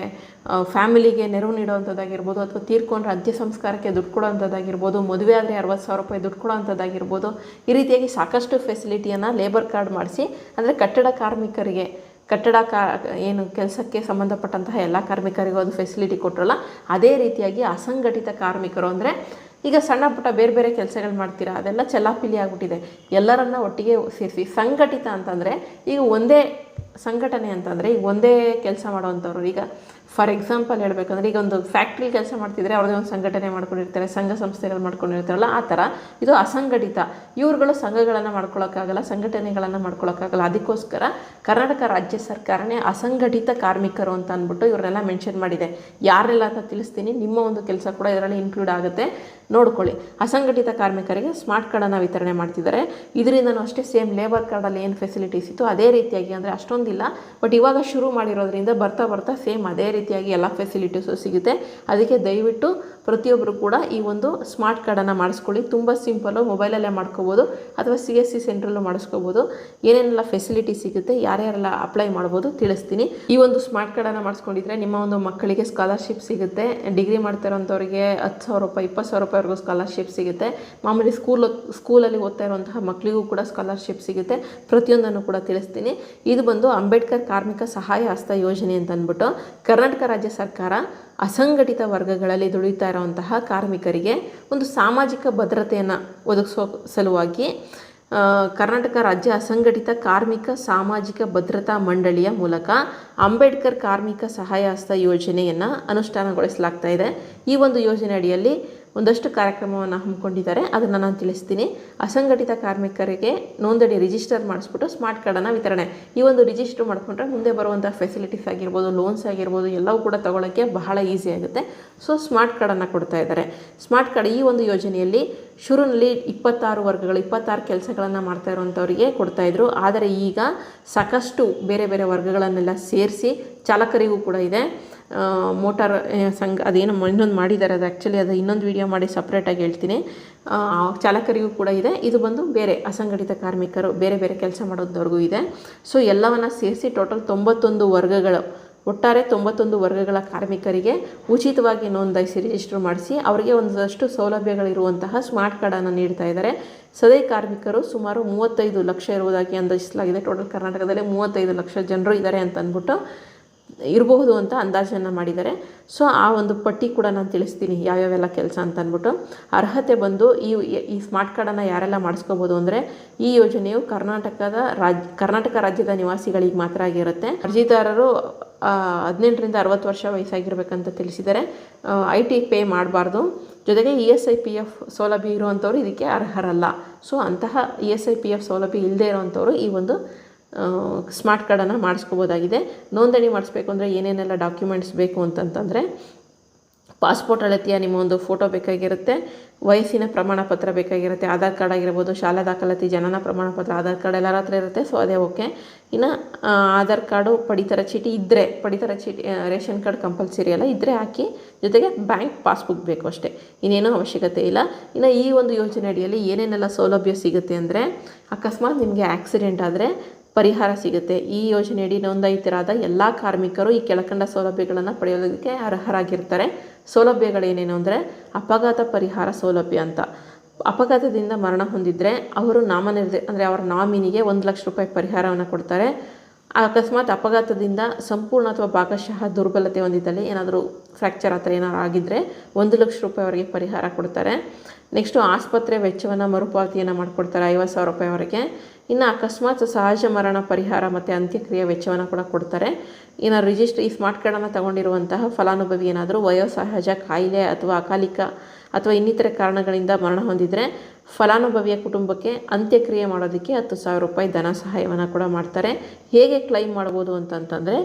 ಫ್ಯಾಮಿಲಿಗೆ ನೆರವು ನೀಡೋವಂಥದ್ದಾಗಿರ್ಬೋದು, ಅಥವಾ ತೀರ್ಕೊಂಡ್ರೆ ಅಂತ್ಯ ಸಂಸ್ಕಾರಕ್ಕೆ ದುಡ್ಡು ಕೊಡೋವಂಥದ್ದಾಗಿರ್ಬೋದು, ಮದುವೆ ಆದರೆ ಅರವತ್ತು ಸಾವಿರ ರೂಪಾಯಿ ದುಡ್ಡು ಕೊಡೋವಂಥದ್ದಾಗಿರ್ಬೋದು, ಈ ರೀತಿಯಾಗಿ ಸಾಕಷ್ಟು ಫೆಸಿಲಿಟಿಯನ್ನು ಲೇಬರ್ ಕಾರ್ಡ್ ಮಾಡಿಸಿ, ಅಂದರೆ ಕಟ್ಟಡ ಕಾರ್ಮಿಕರಿಗೆ ಕಟ್ಟಡ ಕಾ, ಏನು ಕೆಲಸಕ್ಕೆ ಸಂಬಂಧಪಟ್ಟಂತಹ ಎಲ್ಲ ಕಾರ್ಮಿಕರಿಗೂ ಅದು ಫೆಸಿಲಿಟಿ ಕೊಟ್ಟರಲ್ಲ ಅದೇ ರೀತಿಯಾಗಿ ಅಸಂಘಟಿತ ಕಾರ್ಮಿಕರು ಅಂದರೆ ಈಗ ಸಣ್ಣ ಪುಟ್ಟ ಬೇರೆ ಬೇರೆ ಕೆಲಸಗಳು ಮಾಡ್ತೀರಾ, ಅದೆಲ್ಲ ಚೆಲ್ಲಾಪಿಲಿ ಆಗಿಬಿಟ್ಟಿದೆ. ಎಲ್ಲರನ್ನ ಒಟ್ಟಿಗೆ ಸೇರಿಸಿ, ಸಂಘಟಿತ ಅಂತಂದರೆ ಈಗ ಒಂದೇ ಸಂಘಟನೆ ಅಂತಂದರೆ ಈಗ ಒಂದೇ ಕೆಲಸ ಮಾಡುವಂಥವ್ರು ಈಗ ಫಾರ್ ಎಕ್ಸಾಂಪಲ್ ಹೇಳಬೇಕಂದ್ರೆ ಈಗ ಒಂದು ಫ್ಯಾಕ್ಟ್ರಿ ಕೆಲಸ ಮಾಡ್ತಿದ್ರೆ ಅವ್ರದ್ದೇ ಒಂದು ಸಂಘಟನೆ ಮಾಡ್ಕೊಂಡಿರ್ತಾರೆ, ಸಂಘ ಸಂಸ್ಥೆಗಳು ಮಾಡ್ಕೊಂಡಿರ್ತಾರಲ್ಲ, ಆ ಥರ ಇದು ಅಸಂಘಟಿತ. ಇವ್ರುಗಳು ಸಂಘಗಳನ್ನು ಮಾಡ್ಕೊಳ್ಳೋಕ್ಕಾಗಲ್ಲ ಸಂಘಟನೆಗಳನ್ನು ಮಾಡ್ಕೊಳ್ಳೋಕ್ಕಾಗಲ್ಲ ಅದಕ್ಕೋಸ್ಕರ ಕರ್ನಾಟಕ ರಾಜ್ಯ ಸರ್ಕಾರನೇ ಅಸಂಘಟಿತ ಕಾರ್ಮಿಕರು ಅಂತ ಅಂದ್ಬಿಟ್ಟು ಇವ್ರನ್ನೆಲ್ಲ ಮೆನ್ಷನ್ ಮಾಡಿದೆ. ಯಾರೆಲ್ಲ ಅಂತ ತಿಳಿಸ್ತೀನಿ, ನಿಮ್ಮ ಒಂದು ಕೆಲಸ ಕೂಡ ಇದರಲ್ಲಿ ಇನ್ಕ್ಲೂಡ್ ಆಗುತ್ತೆ. ನೋಡ್ಕೊಳ್ಳಿ. ಅಸಂಘಟಿತ ಕಾರ್ಮಿಕರಿಗೆ ಸ್ಮಾರ್ಟ್ ಕಾರ್ಡನ್ನು ವಿತರಣೆ ಮಾಡ್ತಿದ್ದಾರೆ. ಇದರಿಂದನೂ ಅಷ್ಟೇ ಸೇಮ್ ಲೇಬರ್ ಕಾರ್ಡಲ್ಲಿ ಏನು ಫೆಸಿಲಿಟೀಸ್ ಇತ್ತು, ಅದೇ ರೀತಿಯಾಗಿ ಅಂದರೆ ಅಷ್ಟೊಂದಿಲ್ಲ. ಬಟ್ ಇವಾಗ ಶುರು ಮಾಡಿರೋದ್ರಿಂದ ಬರ್ತಾ ಬರ್ತಾ ಸೇಮ್ ಅದೇ ರೀತಿಯಾಗಿ ಎಲ್ಲ ಫೆಸಿಲಿಟೀಸು ಸಿಗುತ್ತೆ. ಅದಕ್ಕೆ ದಯವಿಟ್ಟು ಪ್ರತಿಯೊಬ್ಬರು ಕೂಡ ಈ ಒಂದು ಸ್ಮಾರ್ಟ್ ಕಾರ್ಡನ್ನು ಮಾಡಿಸ್ಕೊಳ್ಳಿ. ತುಂಬ ಸಿಂಪಲ್ಲು ಮೊಬೈಲಲ್ಲೇ ಮಾಡ್ಕೋಬೋದು. ಅಥವಾ ಸಿ ಎಸ್ ಸಿ ಸೆಂಟ್ರಲ್ಲೂ ಮಾಡಿಸ್ಕೋಬೋದು. ಏನೇನೆಲ್ಲ ಫೆಸಿಲಿಟಿ ಸಿಗುತ್ತೆ, ಯಾರ್ಯಾರೆಲ್ಲ ಅಪ್ಲೈ ಮಾಡ್ಬೋದು ತಿಳಿಸ್ತೀನಿ. ಈ ಒಂದು ಸ್ಮಾರ್ಟ್ ಕಾರ್ಡನ್ನು ಮಾಡಿಸ್ಕೊಂಡಿದ್ರೆ ನಿಮ್ಮ ಒಂದು ಮಕ್ಕಳಿಗೆ ಸ್ಕಾಲರ್ಶಿಪ್ ಸಿಗುತ್ತೆ. ಡಿಗ್ರಿ ಮಾಡ್ತಾ ಇರೋಂಥವ್ರಿಗೆ ಹತ್ತು ಸಾವಿರ ರೂಪಾಯಿ, ಇಪ್ಪತ್ತು ಸಾವಿರ ರೂಪಾಯಿವರೆಗೂ ಸ್ಕಾಲರ್ಶಿಪ್ ಸಿಗುತ್ತೆ. ಮಾಮೂಲಿ ಸ್ಕೂಲ್ ಸ್ಕೂಲಲ್ಲಿ ಓದ್ತಾ ಇರುವಂತಹ ಮಕ್ಕಳಿಗೂ ಕೂಡ ಸ್ಕಾಲರ್ಶಿಪ್ ಸಿಗುತ್ತೆ. ಪ್ರತಿಯೊಂದನ್ನು ಕೂಡ ತಿಳಿಸ್ತೀನಿ. ಇದು ಬಂದು ಅಂಬೇಡ್ಕರ್ ಕಾರ್ಮಿಕ ಸಹಾಯ ಹಸ್ತ ಯೋಜನೆ ಅಂತ ಅಂದ್ಬಿಟ್ಟು ಕರ್ನಾಟಕ ರಾಜ್ಯ ಸರ್ಕಾರ ಅಸಂಘಟಿತ ವರ್ಗಗಳಲ್ಲಿ ದುಡಿತಾ ಇರುವಂತಹ ಕಾರ್ಮಿಕರಿಗೆ ಒಂದು ಸಾಮಾಜಿಕ ಭದ್ರತೆಯನ್ನು ಒದಗಿಸೋ ಸಲುವಾಗಿ ಕರ್ನಾಟಕ ರಾಜ್ಯ ಅಸಂಘಟಿತ ಕಾರ್ಮಿಕ ಸಾಮಾಜಿಕ ಭದ್ರತಾ ಮಂಡಳಿಯ ಮೂಲಕ ಅಂಬೇಡ್ಕರ್ ಕಾರ್ಮಿಕ ಸಹಾಯ ಹಸ್ತ ಯೋಜನೆಯನ್ನು ಅನುಷ್ಠಾನಗೊಳಿಸಲಾಗ್ತಾ ಇದೆ. ಈ ಒಂದು ಯೋಜನೆ ಅಡಿಯಲ್ಲಿ ಒಂದಷ್ಟು ಕಾರ್ಯಕ್ರಮವನ್ನು ಹಮ್ಮಿಕೊಂಡಿದ್ದಾರೆ. ಅದನ್ನು ನಾನು ತಿಳಿಸ್ತೀನಿ. ಅಸಂಘಟಿತ ಕಾರ್ಮಿಕರಿಗೆ ನೋಂದಣಿ ರಿಜಿಸ್ಟರ್ ಮಾಡಿಸ್ಬಿಟ್ಟು ಸ್ಮಾರ್ಟ್ ಕಾರ್ಡನ್ನು ವಿತರಣೆ. ಈ ಒಂದು ರಿಜಿಸ್ಟರ್ ಮಾಡಿಕೊಂಡ್ರೆ ಮುಂದೆ ಬರುವಂಥ ಫೆಸಿಲಿಟೀಸ್ ಆಗಿರ್ಬೋದು ಲೋನ್ಸ್ ಆಗಿರ್ಬೋದು, ಎಲ್ಲವೂ ಕೂಡ ತಗೊಳ್ಳೋಕ್ಕೆ ಬಹಳ ಈಸಿ ಆಗುತ್ತೆ. ಸೊ ಸ್ಮಾರ್ಟ್ ಕಾರ್ಡನ್ನು ಕೊಡ್ತಾ ಇದ್ದಾರೆ. ಸ್ಮಾರ್ಟ್ ಕಾರ್ಡ್ ಈ ಒಂದು ಯೋಜನೆಯಲ್ಲಿ ಶುರುನಲ್ಲಿ ಇಪ್ಪತ್ತಾರು ವರ್ಗಗಳು, ಇಪ್ಪತ್ತಾರು ಕೆಲಸಗಳನ್ನು ಮಾಡ್ತಾ ಇರುವಂಥವರಿಗೆ ಕೊಡ್ತಾಯಿದ್ರು ಆದರೆ ಈಗ ಸಾಕಷ್ಟು ಬೇರೆ ಬೇರೆ ವರ್ಗಗಳನ್ನೆಲ್ಲ ಸೇರಿಸಿ ಚಾಲಕರಿಗೂ ಕೂಡ ಇದೆ. ಮೋಟಾರ್ ಸಂಘ, ಅದೇನು ಇನ್ನೊಂದು ಮಾಡಿದ್ದಾರೆ, ಅದು ಆ್ಯಕ್ಚುಲಿ ಅದು ಇನ್ನೊಂದು ವಿಡಿಯೋ ಮಾಡಿ ಸಪ್ರೇಟಾಗಿ ಹೇಳ್ತೀನಿ. ಚಾಲಕರಿಗೂ ಕೂಡ ಇದೆ. ಇದು ಬಂದು ಬೇರೆ ಅಸಂಘಟಿತ ಕಾರ್ಮಿಕರು, ಬೇರೆ ಬೇರೆ ಕೆಲಸ ಮಾಡೋದವ್ರಿಗೂ ಇದೆ. ಸೊ ಎಲ್ಲವನ್ನು ಸೇರಿಸಿ ಟೋಟಲ್ ತೊಂಬತ್ತೊಂದು ವರ್ಗಗಳು, ಒಟ್ಟಾರೆ ತೊಂಬತ್ತೊಂದು ವರ್ಗಗಳ ಕಾರ್ಮಿಕರಿಗೆ ಉಚಿತವಾಗಿ ನೋಂದಾಯಿಸಿ ರಿಜಿಸ್ಟರ್ ಮಾಡಿಸಿ ಅವರಿಗೆ ಒಂದಷ್ಟು ಸೌಲಭ್ಯಗಳಿರುವಂತಹ ಸ್ಮಾರ್ಟ್ ಕಾರ್ಡನ್ನು ನೀಡ್ತಾ ಇದ್ದಾರೆ. ಸದೈ ಕಾರ್ಮಿಕರು ಸುಮಾರು ಮೂವತ್ತೈದು ಲಕ್ಷ ಇರುವುದಾಗಿ ಅಂದಾಜಿಸಲಾಗಿದೆ. ಟೋಟಲ್ ಕರ್ನಾಟಕದಲ್ಲಿ ಮೂವತ್ತೈದು ಲಕ್ಷ ಜನರು ಇದ್ದಾರೆ ಅಂತ ಅಂದ್ಬಿಟ್ಟು ಇರಬಹುದು ಅಂತ ಅಂದಾಜನ್ನು ಮಾಡಿದ್ದಾರೆ. ಸೊ ಆ ಒಂದು ಪಟ್ಟಿ ಕೂಡ ನಾನು ತಿಳಿಸ್ತೀನಿ, ಯಾವ್ಯಾವೆಲ್ಲ ಕೆಲಸ ಅಂತ ಅಂದ್ಬಿಟ್ಟು. ಅರ್ಹತೆ ಬಂದು ಈ ಈ ಸ್ಮಾರ್ಟ್ ಕಾರ್ಡನ್ನು ಯಾರೆಲ್ಲ ಮಾಡಿಸ್ಕೋಬೋದು ಅಂದರೆ, ಈ ಯೋಜನೆಯು ಕರ್ನಾಟಕದ ರಾಜ್, ಕರ್ನಾಟಕ ರಾಜ್ಯದ ನಿವಾಸಿಗಳಿಗೆ ಮಾತ್ರ ಆಗಿರುತ್ತೆ. ಅರ್ಜಿದಾರರು ಹದಿನೆಂಟರಿಂದ ಅರವತ್ತು ವರ್ಷ ವಯಸ್ಸಾಗಿರ್ಬೇಕಂತ ತಿಳಿಸಿದ್ದಾರೆ. ಐ ಟಿ ಪೇ ಮಾಡಬಾರ್ದು. ಜೊತೆಗೆ E S I P F ಸೌಲಭ್ಯ ಇರುವಂಥವ್ರು ಇದಕ್ಕೆ ಅರ್ಹರಲ್ಲ. ಸೊ ಅಂತಹ E S I P F ಸೌಲಭ್ಯ ಇಲ್ಲದೆ ಇರುವಂಥವ್ರು ಈ ಒಂದು ಸ್ಮಾರ್ಟ್ ಕಾರ್ಡನ್ನು ಮಾಡಿಸ್ಕೋಬೋದಾಗಿದೆ. ನೋಂದಣಿ ಮಾಡಿಸ್ಬೇಕು ಅಂದರೆ ಏನೇನೆಲ್ಲ ಡಾಕ್ಯುಮೆಂಟ್ಸ್ ಬೇಕು ಅಂತಂತಂದರೆ ಪಾಸ್ಪೋರ್ಟ್ ಅಳತೆಯ ನಿಮ್ಮ ಒಂದು ಫೋಟೋ ಬೇಕಾಗಿರುತ್ತೆ, ವಯಸ್ಸಿನ ಪ್ರಮಾಣ ಪತ್ರ ಬೇಕಾಗಿರುತ್ತೆ, ಆಧಾರ್ ಕಾರ್ಡ್ ಆಗಿರ್ಬೋದು, ಶಾಲಾ ದಾಖಲಾತಿ, ಜನನ ಪ್ರಮಾಣ ಪತ್ರ ಆಧಾರ್ ಕಾರ್ಡ್ ಎಲ್ಲರ ಹತ್ರ ಇರುತ್ತೆ ಸೊ ಅದೇ ಓಕೆ ಇನ್ನು ಆಧಾರ್ ಕಾರ್ಡು ಪಡಿತರ ಚೀಟಿ ಇದ್ದರೆ ಪಡಿತರ ಚೀಟಿ ರೇಷನ್ ಕಾರ್ಡ್ ಕಂಪಲ್ಸರಿ ಅಲ್ಲ ಇದ್ದರೆ ಹಾಕಿ, ಜೊತೆಗೆ ಬ್ಯಾಂಕ್ ಪಾಸ್ಬುಕ್ ಬೇಕು ಅಷ್ಟೇ. ಇನ್ನೇನೂ ಅವಶ್ಯಕತೆ ಇಲ್ಲ. ಇನ್ನು ಈ ಒಂದು ಯೋಜನೆ ಅಡಿಯಲ್ಲಿ ಏನೇನೆಲ್ಲ ಸೌಲಭ್ಯ ಸಿಗುತ್ತೆ ಅಂದರೆ, ಅಕಸ್ಮಾತ್ ನಿಮಗೆ ಆಕ್ಸಿಡೆಂಟ್ ಆದರೆ ಪರಿಹಾರ ಸಿಗುತ್ತೆ. ಈ ಯೋಜನೆಯಡಿ ನೋಂದಾಯಿತರಾದ ಎಲ್ಲ ಕಾರ್ಮಿಕರು ಈ ಕೆಳಕಂಡ ಸೌಲಭ್ಯಗಳನ್ನು ಪಡೆಯೋದಕ್ಕೆ ಅರ್ಹರಾಗಿರ್ತಾರೆ. ಸೌಲಭ್ಯಗಳೇನೇನು ಅಂದರೆ ಅಪಘಾತ ಪರಿಹಾರ ಸೌಲಭ್ಯ ಅಂತ. ಅಪಘಾತದಿಂದ ಮರಣ ಹೊಂದಿದರೆ ಅವರು ನಾಮನಿರ್ದೆ, ಅಂದರೆ ಅವರ ನಾಮಿನಿಗೆ ಒಂದು ಲಕ್ಷ ರೂಪಾಯಿ ಪರಿಹಾರವನ್ನು ಕೊಡ್ತಾರೆ. ಅಕಸ್ಮಾತ್ ಅಪಘಾತದಿಂದ ಸಂಪೂರ್ಣ ಅಥವಾ ಭಾಗಶಃ ದುರ್ಬಲತೆ ಹೊಂದಿದ್ದಲ್ಲಿ ಏನಾದರೂ ಫ್ರ್ಯಾಕ್ಚರ್ ಆ ಥರ ಏನಾದ್ರು ಆಗಿದ್ದರೆ ಒಂದು ಲಕ್ಷ ರೂಪಾಯಿವರೆಗೆ ಪರಿಹಾರ ಕೊಡ್ತಾರೆ. ನೆಕ್ಸ್ಟು ಆಸ್ಪತ್ರೆ ವೆಚ್ಚವನ್ನು ಮರುಪಾವತಿಯನ್ನು ಮಾಡಿಕೊಡ್ತಾರೆ ಐವತ್ತು ಸಾವಿರ ರೂಪಾಯಿವರೆಗೆ ಇನ್ನು ಅಕಸ್ಮಾತ್ ಸಹಜ ಮರಣ ಪರಿಹಾರ ಮತ್ತು ಅಂತ್ಯಕ್ರಿಯೆ ವೆಚ್ಚವನ್ನು ಕೂಡ ಕೊಡ್ತಾರೆ. ಇನ್ನು ರಿಜಿಸ್ಟ್ರ್ ಈ ಸ್ಮಾರ್ಟ್ ಕಾರ್ಡನ್ನು ತಗೊಂಡಿರುವಂತಹ ಫಲಾನುಭವಿ ಏನಾದರೂ ವಯೋಸಹಜ, ಕಾಯಿಲೆ ಅಥವಾ ಅಕಾಲಿಕ ಅಥವಾ ಇನ್ನಿತರ ಕಾರಣಗಳಿಂದ ಮರಣ ಹೊಂದಿದರೆ ಫಲಾನುಭವಿಯ ಕುಟುಂಬಕ್ಕೆ ಅಂತ್ಯಕ್ರಿಯೆ ಮಾಡೋದಕ್ಕೆ ಹತ್ತು ಸಾವಿರ ರೂಪಾಯಿ ಧನ ಸಹಾಯವನ್ನು ಕೂಡ ಮಾಡ್ತಾರೆ. ಹೇಗೆ ಕ್ಲೈಮ್ ಮಾಡ್ಬೋದು ಅಂತಂತಂದರೆ,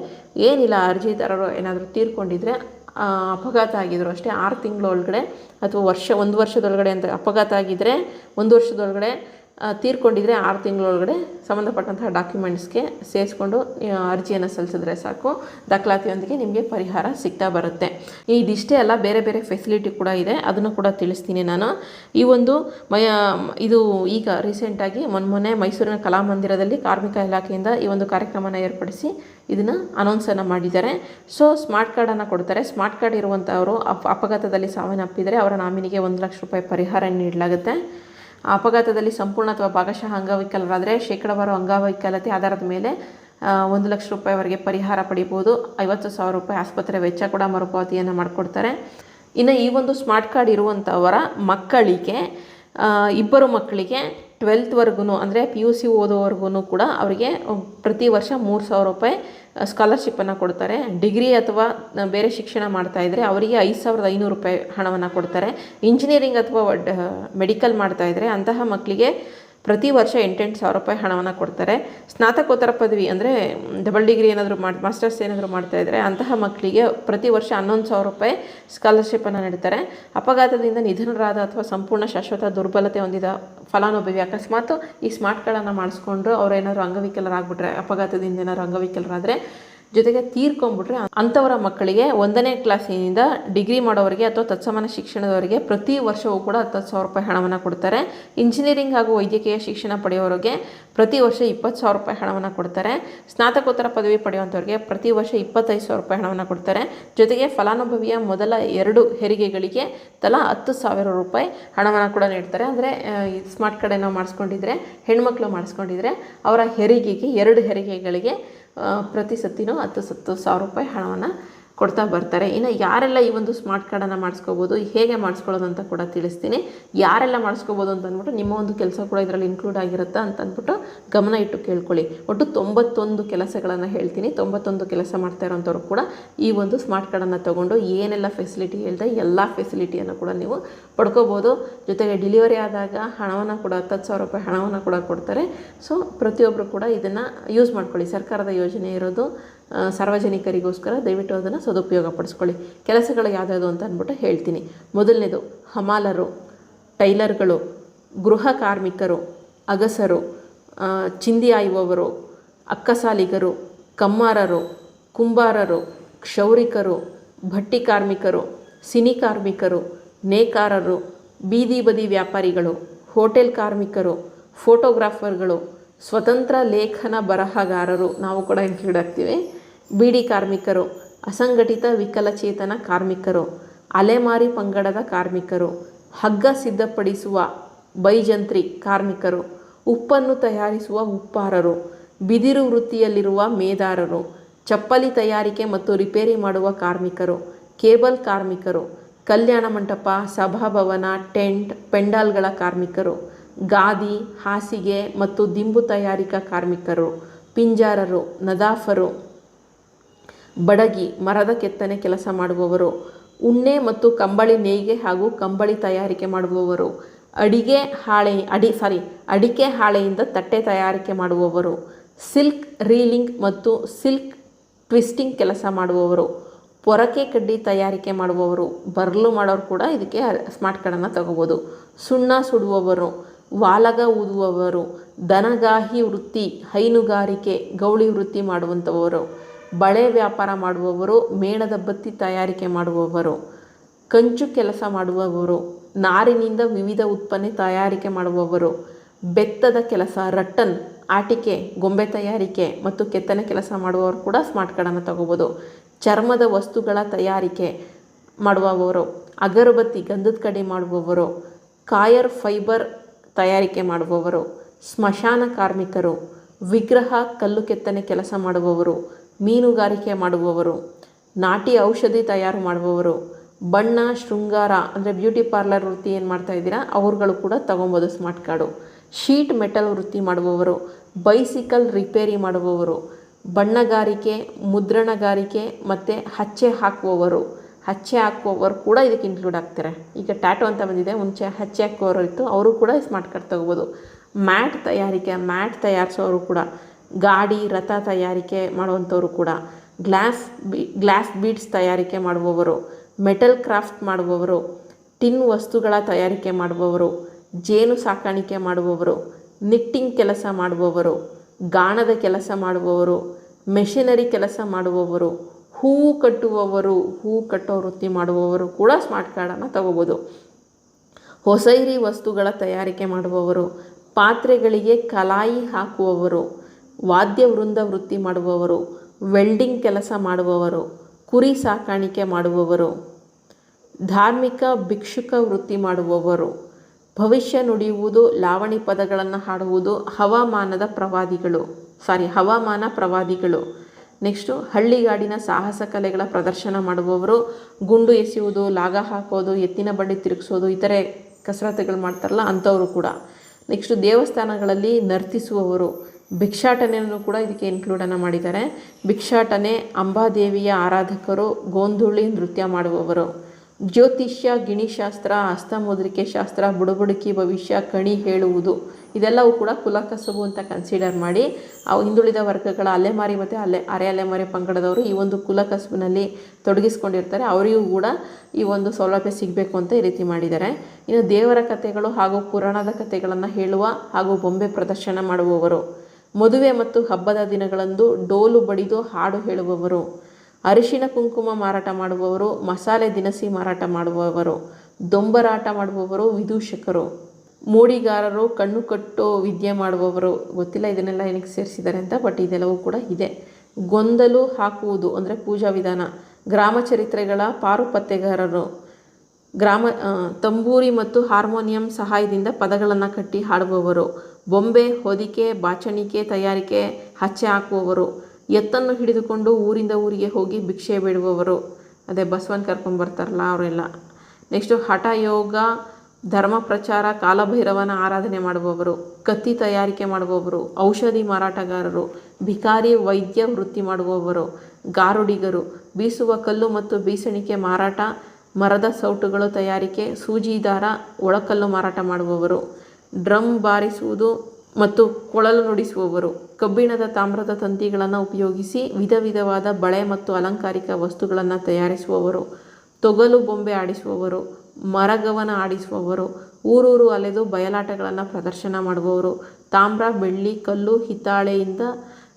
ಏನಿಲ್ಲ ಅರ್ಜಿದಾರರು ಏನಾದರೂ ತೀರ್ಕೊಂಡಿದ್ರೆ ಅಪಘಾತ ಆಗಿದ್ರು ಅಷ್ಟೇ ಆರು ತಿಂಗಳೊಳಗಡೆ ಅಥವಾ ವರ್ಷ, ಒಂದು ವರ್ಷದೊಳಗಡೆ ಅಂತ ಅಪಘಾತ ಆಗಿದ್ದರೆ ಒಂದು ವರ್ಷದೊಳಗಡೆ ತೀರ್ಕೊಂಡಿದ್ರೆ ಆರು ತಿಂಗಳೊಳಗಡೆ ಸಂಬಂಧಪಟ್ಟಂತಹ ಡಾಕ್ಯುಮೆಂಟ್ಸ್ಗೆ ಸೇರಿಸ್ಕೊಂಡು ಅರ್ಜಿಯನ್ನು ಸಲ್ಲಿಸಿದ್ರೆ ಸಾಕು. ದಾಖಲಾತಿಯೊಂದಿಗೆ ನಿಮಗೆ ಪರಿಹಾರ ಸಿಗ್ತಾ ಬರುತ್ತೆ. ಇದಿಷ್ಟೇ ಅಲ್ಲ, ಬೇರೆ ಬೇರೆ ಫೆಸಿಲಿಟಿ ಕೂಡ ಇದೆ. ಅದನ್ನು ಕೂಡ ತಿಳಿಸ್ತೀನಿ ನಾನು. ಈ ಒಂದು ಮಯ, ಇದು ಈಗ ರೀಸೆಂಟಾಗಿ ಮೊನ್ನೆ ಮೈಸೂರಿನ ಕಲಾಮಂದಿರದಲ್ಲಿ ಕಾರ್ಮಿಕ ಇಲಾಖೆಯಿಂದ ಈ ಒಂದು ಕಾರ್ಯಕ್ರಮನ ಏರ್ಪಡಿಸಿ ಇದನ್ನು ಅನೌನ್ಸನ್ನು ಮಾಡಿದ್ದಾರೆ. ಸೊ ಸ್ಮಾರ್ಟ್ ಕಾರ್ಡನ್ನು ಕೊಡ್ತಾರೆ. ಸ್ಮಾರ್ಟ್ ಕಾರ್ಡ್ ಇರುವಂಥವರು ಅಪ, ಅಪಘಾತದಲ್ಲಿ ಸಾವನ್ನಪ್ಪಿದರೆ ಅವರ ನಾಮಿನಿಗೆ ಒಂದು ಲಕ್ಷ ರೂಪಾಯಿ ಪರಿಹಾರ ನೀಡಲಾಗುತ್ತೆ. ಅಪಘಾತದಲ್ಲಿ ಸಂಪೂರ್ಣ ಅಥವಾ ಭಾಗಶಃ ಅಂಗವೈಕಲರಾದರೆ ಶೇಕಡವಾರು ಅಂಗವೈಕಲ್ಯತೆ ಆಧಾರದ ಮೇಲೆ ಒಂದು ಲಕ್ಷ ರೂಪಾಯಿವರೆಗೆ ಪರಿಹಾರ ಪಡಿಬೋದು. ಐವತ್ತು ಸಾವಿರ ರೂಪಾಯಿ ಆಸ್ಪತ್ರೆ ವೆಚ್ಚ ಕೂಡ ಮರುಪಾವತಿಯನ್ನು ಮಾಡಿಕೊಡ್ತಾರೆ. ಇನ್ನು ಈ ಒಂದು ಸ್ಮಾರ್ಟ್ ಕಾರ್ಡ್ ಇರುವಂಥವರ ಮಕ್ಕಳಿಗೆ ಇಬ್ಬರು ಮಕ್ಕಳಿಗೆ ಟ್ವೆಲ್ತ್ವರೆಗೂ ಅಂದರೆ ಪಿ ಯು ಸಿ ಓದೋವರೆಗೂ ಕೂಡ ಅವರಿಗೆ ಪ್ರತಿ ವರ್ಷ ಮೂರು ಸಾವಿರ ರೂಪಾಯಿ ಸ್ಕಾಲರ್ಶಿಪ್ಪನ್ನು ಕೊಡ್ತಾರೆ. ಡಿಗ್ರಿ ಅಥವಾ ಬೇರೆ ಶಿಕ್ಷಣ ಮಾಡ್ತಾ ಅವರಿಗೆ ಐದು ಸಾವಿರದ ಐನೂರು ರೂಪಾಯಿ ಹಣವನ್ನು ಕೊಡ್ತಾರೆ. ಇಂಜಿನಿಯರಿಂಗ್ ಅಥವಾ ಮೆಡಿಕಲ್ ಮಾಡ್ತಾಯಿದ್ರೆ ಅಂತಹ ಮಕ್ಕಳಿಗೆ ಪ್ರತಿ ವರ್ಷ ಎಂಟೆಂಟು ಸಾವಿರ ರೂಪಾಯಿ ಹಣವನ್ನು ಕೊಡ್ತಾರೆ. ಸ್ನಾತಕೋತ್ತರ ಪದವಿ ಅಂದರೆ ಡಬಲ್ ಡಿಗ್ರಿ ಏನಾದರೂ ಮಾಡಿ ಮಾಸ್ಟರ್ಸ್ ಏನಾದರೂ ಮಾಡ್ತಾ ಇದ್ದರೆ ಅಂತಹ ಮಕ್ಕಳಿಗೆ ಪ್ರತಿ ವರ್ಷ ಹನ್ನೊಂದು ಸಾವಿರ ರೂಪಾಯಿ ಸ್ಕಾಲರ್ಶಿಪ್ಪನ್ನು ನೀಡ್ತಾರೆ. ಅಪಘಾತದಿಂದ ನಿಧನರಾದ ಅಥವಾ ಸಂಪೂರ್ಣ ಶಾಶ್ವತ ದುರ್ಬಲತೆ ಹೊಂದಿದ ಫಲಾನುಭವಿ ಅಕಸ್ಮಾತ್ ಈ ಸ್ಮಾರ್ಟ್ಗಳನ್ನು ಮಾಡಿಸ್ಕೊಂಡ್ರು ಅವ್ರು ಏನಾದ್ರು ಅಂಗವಿಕಲರಾಗ್ಬಿಟ್ರೆ, ಅಪಘಾತದಿಂದ ಏನಾದ್ರು ಅಂಗವಿಕಲರಾದರೆ ಜೊತೆಗೆ ತೀರ್ಕೊಂಡ್ಬಿಟ್ರೆ ಅಂಥವರ ಮಕ್ಕಳಿಗೆ ಒಂದನೇ ಕ್ಲಾಸಿನಿಂದ ಡಿಗ್ರಿ ಮಾಡೋವರಿಗೆ ಅಥವಾ ತತ್ಸಮಾನ ಶಿಕ್ಷಣದವರಿಗೆ ಪ್ರತಿ ವರ್ಷವೂ ಕೂಡ ಹತ್ತು ಸಾವಿರ ರೂಪಾಯಿ ಹಣವನ್ನು ಕೊಡ್ತಾರೆ. ಇಂಜಿನಿಯರಿಂಗ್ ಹಾಗೂ ವೈದ್ಯಕೀಯ ಶಿಕ್ಷಣ ಪಡೆಯೋರಿಗೆ ಪ್ರತಿ ವರ್ಷ ಇಪ್ಪತ್ತು ಸಾವಿರ ರೂಪಾಯಿ ಹಣವನ್ನು ಕೊಡ್ತಾರೆ. ಸ್ನಾತಕೋತ್ತರ ಪದವಿ ಪಡೆಯುವಂಥವ್ರಿಗೆ ಪ್ರತಿ ವರ್ಷ ಇಪ್ಪತ್ತೈದು ಸಾವಿರ ರೂಪಾಯಿ ಹಣವನ್ನು ಕೊಡ್ತಾರೆ. ಜೊತೆಗೆ ಫಲಾನುಭವಿಯ ಮೊದಲ ಎರಡು ಹೆರಿಗೆಗಳಿಗೆ ತಲಾ ಹತ್ತು ಸಾವಿರ ರೂಪಾಯಿ ಹಣವನ್ನು ಕೂಡ ನೀಡ್ತಾರೆ. ಅಂದರೆ ಸ್ಮಾರ್ಟ್ ಕಾರ್ಡ್ ಏನೋ ಮಾಡಿಸ್ಕೊಂಡಿದ್ರೆ, ಹೆಣ್ಮಕ್ಳು ಮಾಡಿಸ್ಕೊಂಡಿದ್ರೆ ಅವರ ಹೆರಿಗೆಗೆ ಎರಡು ಹೆರಿಗೆಗಳಿಗೆ ಪ್ರತಿ ಸತಿನೂ ಹತ್ತು ಸತ್ತು ಸಾವಿರ ರೂಪಾಯಿ ಹಣವನ್ನು ಕೊಡ್ತಾ ಬರ್ತಾರೆ. ಇನ್ನು ಯಾರೆಲ್ಲ ಈ ಒಂದು ಸ್ಮಾರ್ಟ್ ಕಾರ್ಡನ್ನು ಮಾಡಿಸ್ಕೋಬೋದು, ಹೇಗೆ ಮಾಡಿಸ್ಕೊಳ್ಳೋದು ಅಂತ ಕೂಡ ತಿಳಿಸ್ತೀನಿ. ಯಾರೆಲ್ಲ ಮಾಡಿಸ್ಕೋಬೋದು ಅಂತ ಅಂದ್ಬಿಟ್ಟು ನಿಮ್ಮ ಒಂದು ಕೆಲಸ ಕೂಡ ಇದರಲ್ಲಿ ಇನ್ಕ್ಲೂಡ್ ಆಗಿರುತ್ತಾ ಅಂತ ಅಂದ್ಬಿಟ್ಟು ಗಮನ ಇಟ್ಟು ಕೇಳ್ಕೊಳ್ಳಿ. ಒಟ್ಟು ತೊಂಬತ್ತೊಂದು ಕೆಲಸಗಳನ್ನು ಹೇಳ್ತೀನಿ. ತೊಂಬತ್ತೊಂದು ಕೆಲಸ ಮಾಡ್ತಾ ಇರೋಂಥವ್ರು ಕೂಡ ಈ ಒಂದು ಸ್ಮಾರ್ಟ್ ಕಾರ್ಡನ್ನು ತೊಗೊಂಡು ಏನೆಲ್ಲ ಫೆಸಿಲಿಟಿ ಹೇಳಿದೆ ಎಲ್ಲ ಫೆಸಿಲಿಟಿಯನ್ನು ಕೂಡ ನೀವು ಪಡ್ಕೋಬೋದು. ಜೊತೆಗೆ ಡೆಲಿವರಿ ಆದಾಗ ಹಣವನ್ನು ಕೂಡ, ಹತ್ತತ್ತು ಸಾವಿರ ರೂಪಾಯಿ ಹಣವನ್ನು ಕೂಡ ಕೊಡ್ತಾರೆ. ಸೊ ಪ್ರತಿಯೊಬ್ಬರು ಕೂಡ ಇದನ್ನು ಯೂಸ್ ಮಾಡ್ಕೊಳ್ಳಿ. ಸರ್ಕಾರದ ಯೋಜನೆ ಇರೋದು ಸಾರ್ವಜನಿಕರಿಗೋಸ್ಕರ ದಯವಿಟ್ಟು ಅದನ್ನು ಸದುಪಯೋಗ ಪಡಿಸ್ಕೊಳ್ಳಿ ಕೆಲಸಗಳು ಯಾವುದ್ಯಾವುದು ಅಂತ ಅಂದ್ಬಿಟ್ಟು ಹೇಳ್ತೀನಿ. ಮೊದಲನೇದು, ಹಮಾಲರು, ಟೈಲರ್ಗಳು, ಗೃಹ ಕಾರ್ಮಿಕರು, ಅಗಸರು ಚಿಂದಿ ಆಯುವವರು, ಅಕ್ಕಸಾಲಿಗರು, ಕಮ್ಮಾರರು, ಕುಂಬಾರರು, ಕ್ಷೌರಿಕರು, ಭಟ್ಟಿ ಕಾರ್ಮಿಕರು, ಸಿನಿ ಕಾರ್ಮಿಕರು, ನೇಕಾರರು, ಬೀದಿ ಬದಿ ವ್ಯಾಪಾರಿಗಳು, ಹೋಟೆಲ್ ಕಾರ್ಮಿಕರು, ಫೋಟೋಗ್ರಾಫರ್ಗಳು ಸ್ವತಂತ್ರ ಲೇಖನ ಬರಹಗಾರರು ನಾವು ಕೂಡ ಇನ್ಕ್ಲೂಡ್ ಆಗ್ತೀವಿ ಬೀಡಿ ಕಾರ್ಮಿಕರು, ಅಸಂಘಟಿತ ವಿಕಲಚೇತನ ಕಾರ್ಮಿಕರು, ಅಲೆಮಾರಿ ಪಂಗಡದ ಕಾರ್ಮಿಕರು, ಹಗ್ಗ ಸಿದ್ಧಪಡಿಸುವ ಬೈಜಂತ್ರಿ ಕಾರ್ಮಿಕರು, ಉಪ್ಪನ್ನು ತಯಾರಿಸುವ ಉಪ್ಪಾರರು, ಬಿದಿರು ವೃತ್ತಿಯಲ್ಲಿರುವ ಮೇದಾರರು, ಚಪ್ಪಲಿ ತಯಾರಿಕೆ ಮತ್ತು ರಿಪೇರಿ ಮಾಡುವ ಕಾರ್ಮಿಕರು, ಕೇಬಲ್ ಕಾರ್ಮಿಕರು, ಕಲ್ಯಾಣ ಮಂಟಪ, ಸಭಾಭವನ, ಟೆಂಟ್, ಪೆಂಡಾಲ್ಗಳ ಕಾರ್ಮಿಕರು ಗಾದಿ, ಹಾಸಿಗೆ ಮತ್ತು ದಿಂಬು ತಯಾರಿಕಾ ಕಾರ್ಮಿಕರು, ಪಿಂಜಾರರು, ನದಾಫರು, ಬಡಗಿ, ಮರದ ಕೆತ್ತನೆ ಕೆಲಸ ಮಾಡುವವರು, ಉಣ್ಣೆ ಮತ್ತು ಕಂಬಳಿ ನೇಯ್ಗೆ ಹಾಗೂ ಕಂಬಳಿ ತಯಾರಿಕೆ ಮಾಡುವವರು, ಅಡಿಗೆ ಹಾಳೆ, ಅಡಿ ಸಾರಿ ಅಡಿಕೆ ಹಾಳೆಯಿಂದ ತಟ್ಟೆ ತಯಾರಿಕೆ ಮಾಡುವವರು, ಸಿಲ್ಕ್ ರೀಲಿಂಗ್ ಮತ್ತು ಸಿಲ್ಕ್ ಟ್ವಿಸ್ಟಿಂಗ್ ಕೆಲಸ ಮಾಡುವವರು, ಪೊರಕೆ ಕಡ್ಡಿ ತಯಾರಿಕೆ ಮಾಡುವವರು, ಬರ್ಲು ಮಾಡೋರು ಕೂಡ ಇದಕ್ಕೆ ಸ್ಮಾರ್ಟ್ ಕಾರ್ಡನ್ನು ತಗೋಬೋದು. ಸುಣ್ಣ ಸುಡುವವರು ವಾಲಗ ಊದುವವರು ದನಗಾಹಿ ವೃತ್ತಿ, ಹೈನುಗಾರಿಕೆ, ಗೌಳಿ ವೃತ್ತಿ ಮಾಡುವಂಥವರು, ಬಳೆ ವ್ಯಾಪಾರ ಮಾಡುವವರು, ಮೇಣದ ಬತ್ತಿ ತಯಾರಿಕೆ ಮಾಡುವವರು, ಕಂಚು ಕೆಲಸ ಮಾಡುವವರು, ನಾರಿನಿಂದ ವಿವಿಧ ಉತ್ಪನ್ನ ತಯಾರಿಕೆ ಮಾಡುವವರು, ಬೆತ್ತದ ಕೆಲಸ, ರಟ್ಟನ್, ಆಟಿಕೆ, ಗೊಂಬೆ ತಯಾರಿಕೆ ಮತ್ತು ಕೆತ್ತನೆ ಕೆಲಸ ಮಾಡುವವರು ಕೂಡ ಸ್ಮಾರ್ಟ್ ಕಾರ್ಡನ್ನು ತಗೋಬೋದು. ಚರ್ಮದ ವಸ್ತುಗಳ ತಯಾರಿಕೆ ಮಾಡುವವರು, ಅಗರಬತ್ತಿ ಗಂಧದ ಕಡೆ ಮಾಡುವವರು, ಕಾಯರ್ ಫೈಬರ್ ತಯಾರಿಕೆ ಮಾಡುವವರು, ಸ್ಮಶಾನ ಕಾರ್ಮಿಕರು, ವಿಗ್ರಹ ಕಲ್ಲು ಕೆತ್ತನೆ ಕೆಲಸ ಮಾಡುವವರು, ಮೀನುಗಾರಿಕೆ ಮಾಡುವವರು, ನಾಟಿ ಔಷಧಿ ತಯಾರು ಮಾಡುವವರು, ಬಣ್ಣ, ಶೃಂಗಾರ, ಅಂದರೆ ಬ್ಯೂಟಿ ಪಾರ್ಲರ್ ವೃತ್ತಿ ಏನು ಮಾಡ್ತಾ ಇದ್ದೀರಾ, ಅವ್ರುಗಳು ಕೂಡ ತೊಗೊಬೋದು ಸ್ಮಾರ್ಟ್ ಕಾರ್ಡು. ಶೀಟ್ ಮೆಟಲ್ ವೃತ್ತಿ ಮಾಡುವವರು, ಬೈಸಿಕಲ್ ರಿಪೇರಿ ಮಾಡುವವರು, ಬಣ್ಣಗಾರಿಕೆ, ಮುದ್ರಣಗಾರಿಕೆ ಮತ್ತು ಹಚ್ಚೆ ಹಾಕುವವರು. ಹಚ್ಚೆ ಹಾಕುವವರು ಕೂಡ ಇದಕ್ಕೆ ಇನ್ಕ್ಲೂಡ್ ಆಗ್ತಾರೆ. ಈಗ ಟ್ಯಾಟೋ ಅಂತ ಬಂದಿದೆ, ಮುಂಚೆ ಹಚ್ಚೆ ಹಾಕುವವರು ಇತ್ತು, ಅವರು ಕೂಡ ಸ್ಮಾರ್ಟ್ ಕಾರ್ಡ್ ತೊಗೋಬೋದು. ಮ್ಯಾಟ್ ತಯಾರಿಕೆ, ಮ್ಯಾಟ್ ತಯಾರಿಸೋರು ಕೂಡ, ಗಾಡಿ, ರಥ ತಯಾರಿಕೆ ಮಾಡುವಂಥವ್ರು ಕೂಡ, ಗ್ಲಾಸ್ ಬಿ, ಗ್ಲಾಸ್ ಬೀಡ್ಸ್ ತಯಾರಿಕೆ ಮಾಡುವವರು ಮೆಟಲ್ ಕ್ರಾಫ್ಟ್ ಮಾಡುವವರು, ಟಿನ್ ವಸ್ತುಗಳ ತಯಾರಿಕೆ ಮಾಡುವವರು, ಜೇನು ಸಾಕಾಣಿಕೆ ಮಾಡುವವರು ನಿಟ್ಟಿಂಗ್ ಕೆಲಸ ಮಾಡುವವರು, ಗಾಣದ ಕೆಲಸ ಮಾಡುವವರು ಮೆಷಿನರಿ ಕೆಲಸ ಮಾಡುವವರು ಹೂವು ಕಟ್ಟುವವರು, ಹೂ ಕಟ್ಟೋ ವೃತ್ತಿ ಮಾಡುವವರು ಕೂಡ ಸ್ಮಾರ್ಟ್ ಕಾರ್ಡನ್ನು ತಗೋಬೋದು. ಹೊಸೈರಿ ವಸ್ತುಗಳ ತಯಾರಿಕೆ ಮಾಡುವವರು, ಪಾತ್ರೆಗಳಿಗೆ ಕಲಾಯಿ ಹಾಕುವವರು, ವಾದ್ಯ ವೃಂದ ವೃತ್ತಿ ಮಾಡುವವರು ವೆಲ್ಡಿಂಗ್ ಕೆಲಸ ಮಾಡುವವರು, ಕುರಿ ಸಾಕಾಣಿಕೆ ಮಾಡುವವರು, ಧಾರ್ಮಿಕ ಭಿಕ್ಷುಕ ವೃತ್ತಿ ಮಾಡುವವರು, ಭವಿಷ್ಯ ನುಡಿಯುವುದು, ಲಾವಣಿ ಪದಗಳನ್ನು ಹಾಡುವುದು ಹವಾಮಾನದ ಪ್ರವಾದಿಗಳು ಸಾರಿ ಹವಾಮಾನ ಪ್ರವಾದಿಗಳು. ನೆಕ್ಸ್ಟು ಹಳ್ಳಿಗಾಡಿನ ಸಾಹಸ ಕಲೆಗಳ ಪ್ರದರ್ಶನ ಮಾಡುವವರು, ಗುಂಡು ಎಸೆಯುವುದು, ಲಾಗ ಹಾಕೋದು, ಎತ್ತಿನ ಬಂಡಿ ತಿರುಗಿಸೋದು, ಇತರೆ ಕಸರತ್ತುಗಳು ಮಾಡ್ತಾರಲ್ಲ ಅಂಥವರು ಕೂಡ. ನೆಕ್ಸ್ಟು ದೇವಸ್ಥಾನಗಳಲ್ಲಿ ನರ್ತಿಸುವವರು, ಭಿಕ್ಷಾಟನೆಯನ್ನು ಕೂಡ ಇದಕ್ಕೆ ಇನ್ಕ್ಲೂಡನ್ನು ಮಾಡಿದ್ದಾರೆ. ಭಿಕ್ಷಾಟನೆ ಅಂಬಾದೇವಿಯ ಆರಾಧಕರು, ಗೋಂಧುಳಿ ನೃತ್ಯ ಮಾಡುವವರು. ಜ್ಯೋತಿಷ್ಯ, ಗಿಣಿಶಾಸ್ತ್ರ ಹಸ್ತಮುದ್ರಿಕೆ ಶಾಸ್ತ್ರ ಬುಡಬುಡುಕಿ ಭವಿಷ್ಯ, ಕಣಿ ಹೇಳುವುದು, ಇದೆಲ್ಲವೂ ಕೂಡ ಕುಲಕಸಬು ಅಂತ ಕನ್ಸಿಡರ್ ಮಾಡಿ, ಅವು ಹಿಂದುಳಿದ ವರ್ಗಗಳ ಅಲೆಮಾರಿ ಮತ್ತು ಅಲೆ, ಅರೆ ಅಲೆಮಾರಿ ಪಂಗಡದವರು ಈ ಒಂದು ಕುಲಕಸಬಿನಲ್ಲಿ ತೊಡಗಿಸ್ಕೊಂಡಿರ್ತಾರೆ. ಅವರಿಗೂ ಕೂಡ ಈ ಒಂದು ಸೌಲಭ್ಯ ಸಿಗಬೇಕು ಅಂತ ಈ ರೀತಿ ಮಾಡಿದ್ದಾರೆ. ಇನ್ನು ದೇವರ ಕಥೆಗಳು ಹಾಗೂ ಪುರಾಣದ ಕಥೆಗಳನ್ನು ಹೇಳುವ ಹಾಗೂ ಬೊಂಬೆ ಪ್ರದರ್ಶನ ಮಾಡುವವರು, ಮದುವೆ ಮತ್ತು ಹಬ್ಬದ ದಿನಗಳಂದು ಡೋಲು ಬಡಿದು ಹಾಡು ಹೇಳುವವರು ಅರಿಶಿಣ ಕುಂಕುಮ ಮಾರಾಟ ಮಾಡುವವರು, ಮಸಾಲೆ ದಿನಸಿ ಮಾರಾಟ ಮಾಡುವವರು, ದೊಂಬರಾಟ ಮಾಡುವವರು, ವಿದೂಷಕರು, ಮೂಡಿಗಾರರು, ಕಣ್ಣು ಕಟ್ಟೋ ವಿದ್ಯೆ ಮಾಡುವವರು. ಗೊತ್ತಿಲ್ಲ ಇದನ್ನೆಲ್ಲ ಏನಕ್ಕೆ ಸೇರಿಸಿದ್ದಾರೆ ಅಂತ ಬಟ್ ಇದೆಲ್ಲವೂ ಕೂಡ ಇದೆ. ಗೊಂದಲು ಹಾಕುವುದು ಅಂದರೆ ಪೂಜಾ ವಿಧಾನ. ಗ್ರಾಮ ಚರಿತ್ರೆಗಳ ಪಾರುಪತ್ತೆಗಾರರು, ಗ್ರಾಮ ತಂಬೂರಿ ಮತ್ತು ಹಾರ್ಮೋನಿಯಂ ಸಹಾಯದಿಂದ ಪದಗಳನ್ನು ಕಟ್ಟಿ ಹಾಡುವವರು. ಬೊಂಬೆ, ಹೊದಿಕೆ, ಬಾಚಣಿಕೆ, ತಯಾರಿಕೆ, ಹಚ್ಚೆ ಹಾಕುವವರು. ಎತ್ತನ್ನು ಹಿಡಿದುಕೊಂಡು ಊರಿಂದ ಊರಿಗೆ ಹೋಗಿ ಭಿಕ್ಷೆ ಬೇಡುವವರು. ಅದೇ ಬಸವನ್ ಕರ್ಕೊಂಬರ್ತಾರಲ್ಲ ಅವರೆಲ್ಲ. ನೆಕ್ಸ್ಟು ಹಠ ಯೋಗ, ಧರ್ಮ ಪ್ರಚಾರ, ಕಾಲಭೈರವನ ಆರಾಧನೆ ಮಾಡುವವರು, ಕತ್ತಿ ತಯಾರಿಕೆ ಮಾಡುವವರು, ಔಷಧಿ ಮಾರಾಟಗಾರರು, ಭಿಕಾರಿ ವೈದ್ಯ ವೃತ್ತಿ ಮಾಡುವವರು, ಗಾರುಡಿಗರು, ಬೀಸುವ ಕಲ್ಲು ಮತ್ತು ಬೀಸಣಿಕೆ ಮಾರಾಟ, ಮರದ ಸೌಟುಗಳು ತಯಾರಿಕೆ, ಸೂಜಿದಾರ, ಒಳಕಲ್ಲು ಮಾರಾಟ ಮಾಡುವವರು, ಡ್ರಮ್ ಬಾರಿಸುವುದು ಮತ್ತು ಕೊಳಲು ನುಡಿಸುವವರು. ಕಬ್ಬಿಣದ ತಾಮ್ರದ ತಂತಿಗಳನ್ನು ಉಪಯೋಗಿಸಿ ವಿಧ ವಿಧವಾದ ಬಳೆ ಮತ್ತು ಅಲಂಕಾರಿಕ ವಸ್ತುಗಳನ್ನು ತಯಾರಿಸುವವರು, ತೊಗಲು ಬೊಂಬೆ ಆಡಿಸುವವರು, ಮರಗವನ ಆಡಿಸುವವರು, ಊರೂರು ಅಲೆದು ಬಯಲಾಟಗಳನ್ನು ಪ್ರದರ್ಶನ ಮಾಡುವವರು, ತಾಮ್ರ, ಬೆಳ್ಳಿ, ಕಲ್ಲು, ಹಿತ್ತಾಳೆಯಿಂದ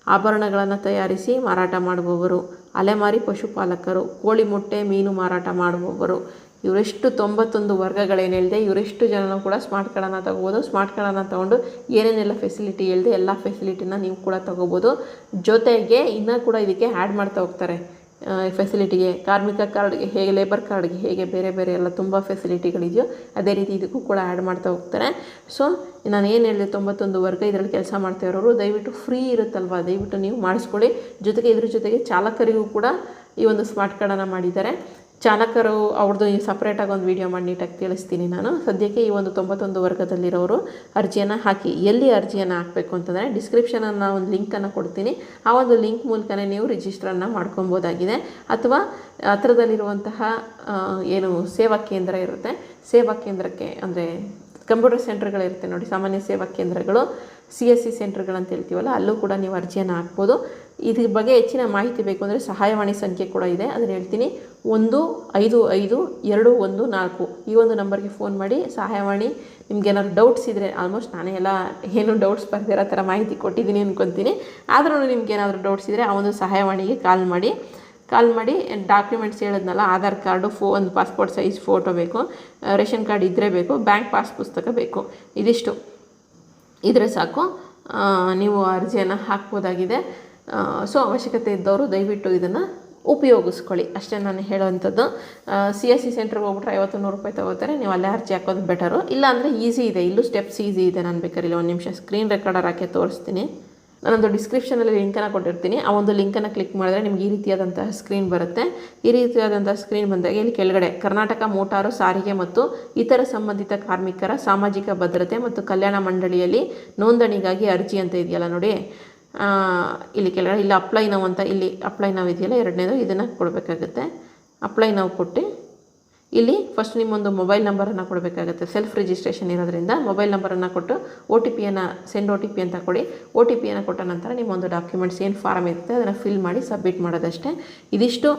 ಆಭರಣಗಳನ್ನು ತಯಾರಿಸಿ ಮಾರಾಟ ಮಾಡುವವರು, ಅಲೆಮಾರಿ ಪಶುಪಾಲಕರು, ಕೋಳಿ ಮೊಟ್ಟೆ, ಮೀನು ಮಾರಾಟ ಮಾಡುವವರು ಇವರೆಷ್ಟು ತೊಂಬತ್ತೊಂದು ವರ್ಗಗಳೇನು ಹೇಳಿದೆ ಇವರೆಷ್ಟು ಜನನೂ ಕೂಡ ಸ್ಮಾರ್ಟ್ ಕಾರ್ಡನ್ನು ತಗೋಬೋದು. ಸ್ಮಾರ್ಟ್ ಕಾರ್ಡನ್ನು ತೊಗೊಂಡು ಏನೇನೆಲ್ಲ ಫೆಸಿಲಿಟಿ ಹೇಳಿದೆ ಎಲ್ಲ ಫೆಸಿಲಿಟಿನ ನೀವು ಕೂಡ ತಗೋಬೋದು. ಜೊತೆಗೆ ಇನ್ನೂ ಕೂಡ ಇದಕ್ಕೆ ಆ್ಯಡ್ ಮಾಡ್ತಾ ಹೋಗ್ತಾರೆ. ಫೆಸಿಲಿಟಿಗೆ ಕಾರ್ಮಿಕ ಕಾರ್ಡ್ಗೆ ಹೇಗೆ ಲೇಬರ್ ಕಾರ್ಡ್ಗೆ ಹೇಗೆ ಬೇರೆ ಬೇರೆ ಎಲ್ಲ ತುಂಬ ಫೆಸಿಲಿಟಿಗಳಿದೆಯೋ ಅದೇ ರೀತಿ ಇದಕ್ಕೂ ಕೂಡ ಆ್ಯಡ್ ಮಾಡ್ತಾ ಹೋಗ್ತಾರೆ. ಸೊ ನಾನು ಏನು ಹೇಳಿದೆ, ತೊಂಬತ್ತೊಂದು ವರ್ಗ ಇದರಲ್ಲಿ ಕೆಲಸ ಮಾಡ್ತಾ ಇರೋರು ದಯವಿಟ್ಟು ಫ್ರೀ ಇರುತ್ತಲ್ವ? ದಯವಿಟ್ಟು ನೀವು ಮಾಡಿಸ್ಕೊಳ್ಳಿ. ಜೊತೆಗೆ ಇದ್ರ ಜೊತೆಗೆ ಚಾಲಕರಿಗೂ ಕೂಡ ಈ ಒಂದು ಸ್ಮಾರ್ಟ್ ಕಾರ್ಡನ್ನು ಮಾಡಿದ್ದಾರೆ. ಚಾಲಕರು ಅವ್ರದ್ದು ಸಪ್ರೇಟಾಗಿ ಒಂದು ವೀಡಿಯೋ ಮಾಡಿ ನೀಟಾಗಿ ತಿಳಿಸ್ತೀನಿ ನಾನು. ಸದ್ಯಕ್ಕೆ ಈ ಒಂದು ತೊಂಬತ್ತೊಂದು ವರ್ಗದಲ್ಲಿರೋರು ಅರ್ಜಿಯನ್ನು ಹಾಕಿ ಎಲ್ಲಿ ಅರ್ಜಿಯನ್ನು ಹಾಕಬೇಕು ಅಂತಂದರೆ ಡಿಸ್ಕ್ರಿಪ್ಷನನ್ನು ಒಂದು ಲಿಂಕನ್ನು ಕೊಡ್ತೀನಿ. ಆ ಒಂದು ಲಿಂಕ್ ಮೂಲಕನೇ ನೀವು ರಿಜಿಸ್ಟ್ರನ್ನು ಮಾಡ್ಕೊಬೋದಾಗಿದೆ ಅಥವಾ ಹತ್ರದಲ್ಲಿರುವಂತಹ ಏನು ಸೇವಾ ಕೇಂದ್ರ ಇರುತ್ತೆ. ಸೇವಾ ಕೇಂದ್ರಕ್ಕೆ ಅಂದರೆ ಕಂಪ್ಯೂಟರ್ ಸೆಂಟರ್ಗಳಿರುತ್ತೆ ನೋಡಿ, ಸಾಮಾನ್ಯ ಸೇವಾ ಕೇಂದ್ರಗಳು ಸಿ ಎಸ್ ಸಿ ಸೆಂಟರ್ಗಳಂತ ಹೇಳ್ತೀವಲ್ಲ, ಅಲ್ಲೂ ಕೂಡ ನೀವು ಅರ್ಜಿಯನ್ನು ಹಾಕ್ಬೋದು. ಇದ್ರ ಬಗ್ಗೆ ಹೆಚ್ಚಿನ ಮಾಹಿತಿ ಬೇಕು ಅಂದರೆ ಸಹಾಯವಾಣಿ ಸಂಖ್ಯೆ ಕೂಡ ಇದೆ. ಅದನ್ನು ಹೇಳ್ತೀನಿ. ಒಂದು, ಐದು ಐದು, ಎರಡು, ಒಂದು, ನಾಲ್ಕು. ಈ ಒಂದು ನಂಬರ್ಗೆ ಫೋನ್ ಮಾಡಿ, ಸಹಾಯವಾಣಿ. ನಿಮ್ಗೆ ಏನಾದ್ರು ಡೌಟ್ಸ್ ಇದ್ದರೆ ಆಲ್ಮೋಸ್ಟ್ ನಾನೇ ಎಲ್ಲ ಏನು ಡೌಟ್ಸ್ ಬರ್ದಿರೋ ಥರ ಮಾಹಿತಿ ಕೊಟ್ಟಿದ್ದೀನಿ ಅಂದ್ಕೊತೀನಿ ಆದ್ರೂ ನಿಮ್ಗೆ ಏನಾದರೂ ಡೌಟ್ಸ್ ಇದ್ದರೆ ಆ ಒಂದು ಸಹಾಯವಾಣಿಗೆ ಕಾಲ್ ಮಾಡಿ. ಕಾಲ್ ಮಾಡಿ ಡಾಕ್ಯುಮೆಂಟ್ಸ್ ಹೇಳಿದ್ನಲ್ಲ, ಆಧಾರ್ ಕಾರ್ಡು ಫೋ ಒಂದು ಪಾಸ್ಪೋರ್ಟ್ ಸೈಜ್ ಫೋಟೋ ಬೇಕು ರೇಷನ್ ಕಾರ್ಡ್ ಇದ್ದರೆ ಬೇಕು. ಬ್ಯಾಂಕ್ ಪಾಸ್ ಪುಸ್ತಕ ಬೇಕು. ಇದಿಷ್ಟು. ಇದ್ರೆ ಸಾಕು. ನೀವು ಅರ್ಜಿಯನ್ನು ಹಾಕ್ಬೋದಾಗಿದೆ. ಸೊ ಅವಶ್ಯಕತೆ ಇದ್ದವರು ದಯವಿಟ್ಟು ಇದನ್ನು ಉಪಯೋಗಿಸ್ಕೊಳ್ಳಿ. ಅಷ್ಟೇ ನಾನು ಹೇಳೋವಂಥದ್ದು. ಸಿ ಎಸ್ ಸಿ ಸೆಂಟ್ರಿಗೆ ಹೋಗ್ಬಿಟ್ರೆ ಐವತ್ತು ನೂರು ರೂಪಾಯಿ ತಗೋತಾರೆ. ನೀವು ಅಲ್ಲೇ ಅರ್ಜಿ ಹಾಕೋದು ಬೆಟರು ಇಲ್ಲ ಅಂದರೆ ಈಸಿ ಇದೆ. ಇಲ್ಲೂ ಸ್ಟೆಪ್ಸ್ ಈಸಿ ಇದೆ ನಾನು ಬೇಕಾದ್ರೆ. ಒಂದು ನಿಮಿಷ ಸ್ಕ್ರೀನ್ ರೆಕಾರ್ಡರ್ ಹಾಕಿ ತೋರಿಸ್ತೀನಿ. ನಾನೊಂದು ಡಿಸ್ಕ್ರಿಪ್ಷನಲ್ಲಿ ಲಿಂಕನ್ನು ಕೊಟ್ಟಿರ್ತೀನಿ. ಆ ಒಂದು ಲಿಂಕನ್ನು ಕ್ಲಿಕ್ ಮಾಡಿದ್ರೆ ನಿಮ್ಗೆ ಈ ರೀತಿಯಾದಂತಹ ಸ್ಕ್ರೀನ್ ಬರುತ್ತೆ. ಈ ರೀತಿಯಾದಂತಹ ಸ್ಕ್ರೀನ್ ಬಂದಾಗ ಇಲ್ಲಿ ಕೆಳಗಡೆ ಕರ್ನಾಟಕ ಮೋಟಾರು, ಸಾರಿಗೆ ಮತ್ತು ಇತರ ಸಂಬಂಧಿತ ಕಾರ್ಮಿಕರ ಸಾಮಾಜಿಕ ಭದ್ರತೆ ಮತ್ತು ಕಲ್ಯಾಣ ಮಂಡಳಿಯಲ್ಲಿ ನೋಂದಣಿಗಾಗಿ ಅರ್ಜಿ ಅಂತ ಇದೆಯಲ್ಲ ನೋಡಿ. ಇಲ್ಲಿ ಕೆಳಗಡೆ, ಇಲ್ಲಿ ಅಪ್ಲೈ ನಾವು ಅಂತ ಇಲ್ಲಿ ಅಪ್ಲೈ ನಾವು ಇದೆಯಲ್ಲ, ಎರಡನೇದು ಇದನ್ನು ಕೊಡಬೇಕಾಗುತ್ತೆ. ಅಪ್ಲೈ ನಾವು ಕೊಟ್ಟು, ಇಲ್ಲಿ ಫಸ್ಟ್ ನಿಮ್ಮೊಂದು ಮೊಬೈಲ್ ನಂಬರನ್ನು ಕೊಡಬೇಕಾಗುತ್ತೆ. ಸೆಲ್ಫ್ ರಿಜಿಸ್ಟ್ರೇಷನ್ ಇರೋದ್ರಿಂದ ಮೊಬೈಲ್ ನಂಬರನ್ನು ಕೊಟ್ಟು ಒ ಟಿ ಪಿಯನ್ನು ಸೆಂಡ್ ಒ ಟಿ ಪಿ ಅಂತ ಕೊಡಿ. ಒ ಟಿ ಪಿಯನ್ನು ಕೊಟ್ಟ ನಂತರ ನಿಮ್ಮೊಂದು ಡಾಕ್ಯುಮೆಂಟ್ಸ್ ಏನು ಫಾರಮ್ ಇರುತ್ತೆ ಅದನ್ನು ಫಿಲ್ ಮಾಡಿ ಸಬ್ಮಿಟ್ ಮಾಡೋದಷ್ಟೇ. ಇದಿಷ್ಟು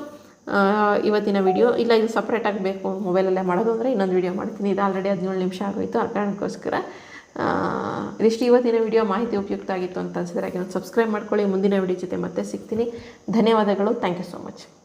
ಇವತ್ತಿನ ವಿಡಿಯೋ ಇಲ್ಲ, ಇದು ಸಪ್ರೇಟಾಗಿ ಬೇಕು ಮೊಬೈಲಲ್ಲೇ ಮಾಡೋದು ಅಂದರೆ ಇನ್ನೊಂದು ವಿಡಿಯೋ ಮಾಡ್ತೀನಿ. ಇದು ಆಲ್ರೆಡಿ ಹದಿನೇಳು ನಿಮಿಷ ಆಗೋಯಿತು. ಆ ಕಾರಣಕ್ಕೋಸ್ಕರ ಇದಿಷ್ಟು ಇವತ್ತಿನ ವಿಡಿಯೋ ಮಾಹಿತಿ ಉಪಯುಕ್ತ ಆಗಿತ್ತು ಅಂತ ಅನ್ಸಿದ್ರೆ ಹಾಗೆ ಸಬ್ಸ್ಕ್ರೈಬ್ ಮಾಡ್ಕೊಳ್ಳಿ. ಮುಂದಿನ ವಿಡಿಯೋ ಜೊತೆ ಮತ್ತೆ ಸಿಗ್ತೀನಿ. ಧನ್ಯವಾದಗಳು. Thank you so much